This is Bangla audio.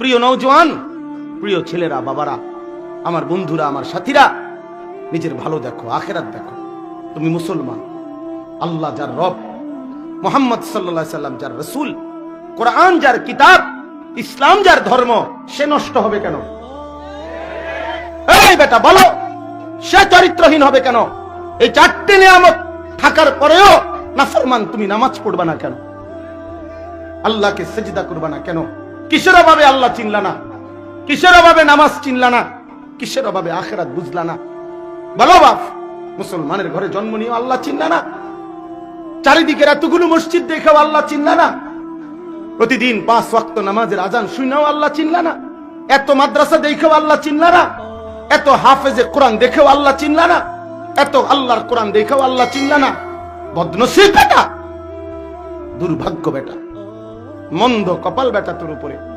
প্রিয় নৌজওয়ান প্রিয় ছেলেরা, বাবারা, আমার বন্ধুরা, আমার সাথীরা, নিজের ভালো দেখো, আখেরাত দেখো। তুমি মুসলমান, আল্লাহ যার রব, মোহাম্মদ সাল্লা সাল্লাম যার রসুল, কোরআন যার কিতাব, ইসলাম যার ধর্ম, সে নষ্ট হবে কেন? এই বেটা, বলো, সে চরিত্রহীন হবে কেন? এই চারটে নিয়ামত থাকার পরেও নাফরমান, তুমি নামাজ পড়বা না কেন? আল্লাহকে সেজদা করবা না কেন? কিসের অভাবে আল্লাহ চিনলা না? কিসের অভাবে নামাজ চিনলা না? কিসের অভাবে আখেরাত বুঝলা না? বলো বাপ, মুসলমানের ঘরে জন্ম নিয়ে আল্লাহ চিনলা না? চারিদিকের এতগুলো মসজিদ দেখেও আল্লাহ চিনলা না? প্রতিদিন পাঁচ ওয়াক্ত নামাজের আজান শুনেও আল্লাহ চিনলা না? এত মাদ্রাসা দেখেও আল্লাহ চিনলা না? এত হাফেজে কোরআন দেখেও আল্লাহ চিনলা না? এত আল্লাহর কোরআন দেখেও আল্লাহ চিনলা না? বদনসিব বেটা, দুর্ভাগ্য বেটা। মন্দ কপাল বেটা তোর উপরে।